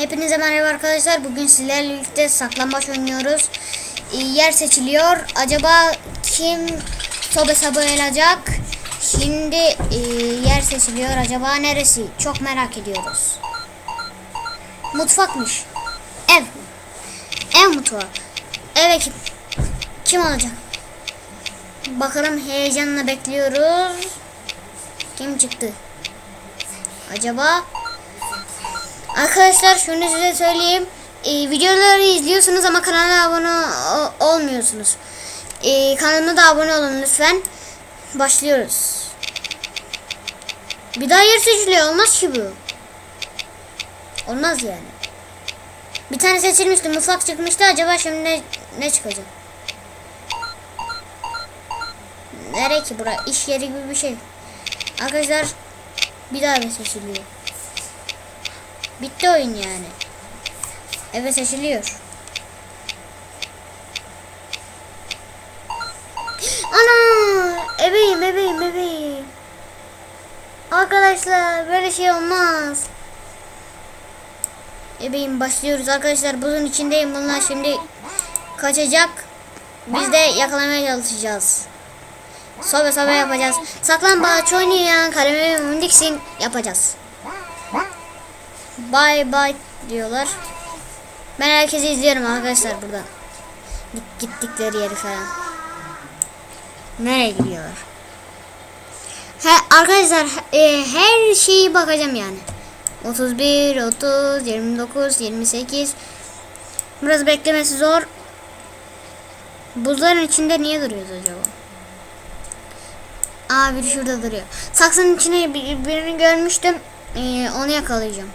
Hepinize merhaba arkadaşlar. Bugün sizlerle birlikte saklambaç oynuyoruz. Ee, yer seçiliyor. Acaba kim sobe saboyalacak? Şimdi e, yer seçiliyor. Acaba neresi? Çok merak ediyoruz. Mutfakmış. Ev. Ev mutfağı. Eve kim? Kim olacak? Bakalım heyecanla bekliyoruz. Kim çıktı? Acaba Arkadaşlar şunu size söyleyeyim. Ee, videoları izliyorsunuz ama kanala abone olmuyorsunuz. Ee, kanalıma da abone olun lütfen. Başlıyoruz. Bir daha yer seçiliyor. Olmaz ki bu. Olmaz yani. Bir tane seçilmişti. Mutfak çıkmıştı. Acaba şimdi ne, ne çıkacak? Nereye ki bura? İş yeri gibi bir şey. Arkadaşlar bir daha da seçiliyor. Bitti oyun yani. Evet seçiliyor. Ana! Ebeyim, ebeyim, ebeyim. Arkadaşlar böyle şey olmaz. Ebeyim başlıyoruz arkadaşlar. Buzun içindeyim. Bunlar şimdi kaçacak. Biz de yakalamaya çalışacağız. Sobe sobe yapacağız. Saklambaç oynayan kalemi mundiksin yapacağız. Bye bye diyorlar. Ben herkesi izliyorum arkadaşlar burada. Git- Gittikleri yeri falan. Nereye gidiyorlar? He, arkadaşlar e, her şeyi bakacağım yani. 31, 30, 29, 28. Biraz beklemesi zor. Buzların içinde niye duruyoruz acaba? Aa biri şurada duruyor. Saksının içine bir- birini görmüştüm. Ee, onu yakalayacağım.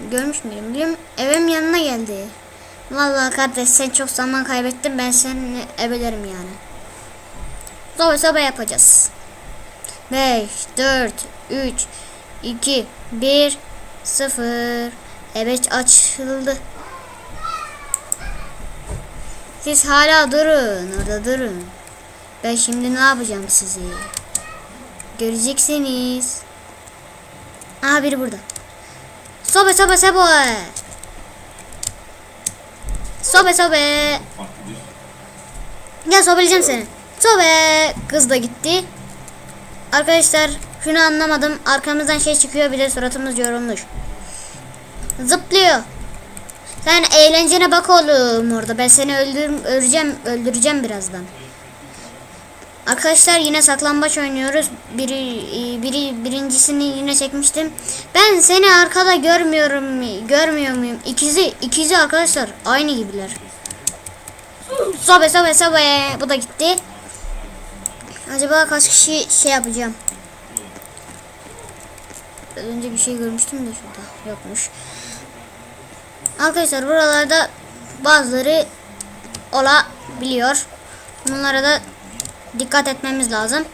Görmüş müyüm? Bilmiyorum. Evim yanına geldi. Vallahi kardeş sen çok zaman kaybettin. Ben seni ebelerim yani. Soba soba yapacağız. 5, 4, 3, 2, 1, 0. Evet açıldı. Siz hala durun. Orada durun. Ben şimdi ne yapacağım sizi? Göreceksiniz. Aha biri burada. Sobe sobe sobe. Sobe sobe. Gel sobeleyeceğim seni. Sobe. Kız da gitti. Arkadaşlar şunu anlamadım. Arkamızdan şey çıkıyor bir de suratımız yorulmuş. Zıplıyor. Sen eğlencene bak oğlum orada. Ben seni öldür öldüreceğim, öldüreceğim birazdan. Arkadaşlar yine saklambaç oynuyoruz. Biri, e, biri birincisini yine çekmiştim. Ben seni arkada görmüyorum. Görmüyor muyum? İkizi, ikizi arkadaşlar aynı gibiler. Sobe sobe sobe. Bu da gitti. Acaba kaç kişi şey yapacağım? Az önce bir şey görmüştüm de şurada. Yokmuş. Arkadaşlar buralarda bazıları olabiliyor. Bunlara da dikkat etmemiz lazım.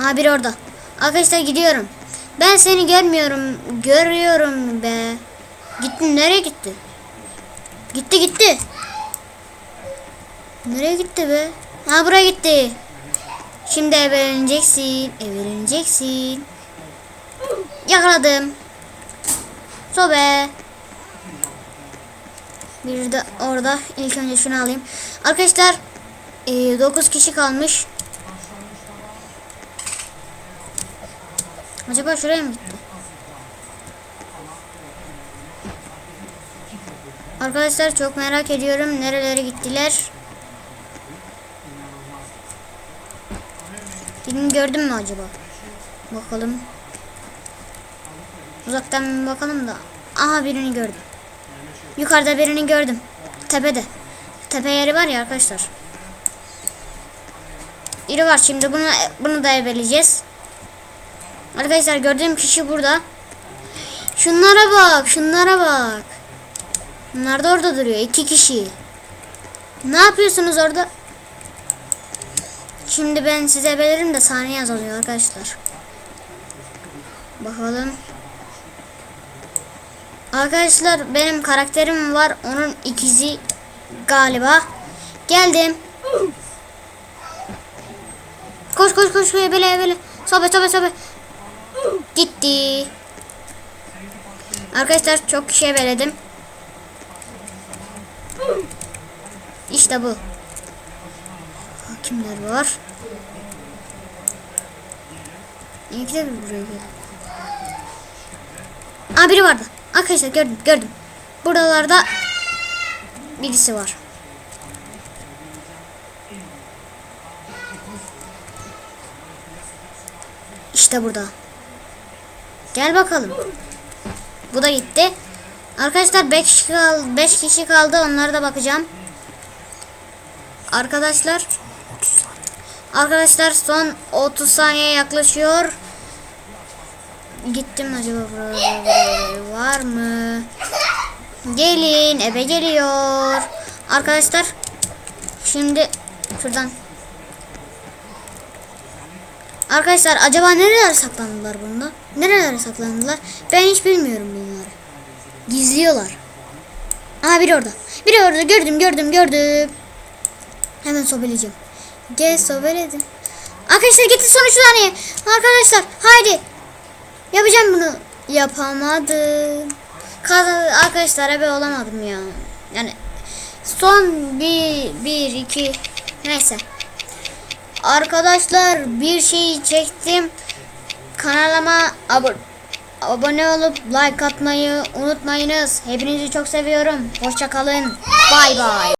Aha biri orada. Arkadaşlar gidiyorum. Ben seni görmüyorum. Görüyorum be. Gitti nereye gitti? Gitti gitti. Nereye gitti be? Ha buraya gitti. Şimdi evleneceksin. Evleneceksin. Yakaladım. Sobe. Bir de orada ilk önce şunu alayım. Arkadaşlar 9 kişi kalmış. Acaba şuraya mı gitti? Arkadaşlar çok merak ediyorum nerelere gittiler. Birini gördüm mü acaba? Bakalım. Uzaktan bakalım da. Aha birini gördüm. Yukarıda birini gördüm. Tepede. Tepe yeri var ya arkadaşlar. Biri var şimdi bunu bunu da ebeleyeceğiz. Arkadaşlar gördüğüm kişi burada. Şunlara bak, şunlara bak. Bunlar da orada duruyor. iki kişi. Ne yapıyorsunuz orada? Şimdi ben size belirlerim de saniye yazılıyor arkadaşlar. Bakalım. Arkadaşlar benim karakterim var. Onun ikizi galiba. Geldim. Koş koş koş böyle böyle. Sobe sobe sobe. Gitti. Arkadaşlar çok kişiye beledim. İşte bu. Kimler var? İyi ki buraya geldi. Aa biri vardı. Arkadaşlar gördüm gördüm. Buralarda birisi var. İşte burada. Gel bakalım. Bu da gitti. Arkadaşlar 5 kişi kaldı. 5 kişi kaldı. Onlara da bakacağım. Arkadaşlar Arkadaşlar son 30 saniye yaklaşıyor. Gittim acaba buraya? Gelin eve geliyor. Arkadaşlar şimdi şuradan Arkadaşlar acaba nerelere saklandılar bunda? Nerelere saklandılar? Ben hiç bilmiyorum bunları. Gizliyorlar. Aha biri orada. Biri orada gördüm gördüm gördüm. Hemen sobeleyeceğim. Gel sobeledim. Arkadaşlar gitti son 3 saniye. Arkadaşlar haydi. Yapacağım bunu. Yapamadım. Kaz- Arkadaşlar ebe olamadım ya. Yani son bir, bir iki neyse. Arkadaşlar bir şey çektim. Kanalıma abone abone olup like atmayı unutmayınız. Hepinizi çok seviyorum. Hoşça kalın. Bay bay.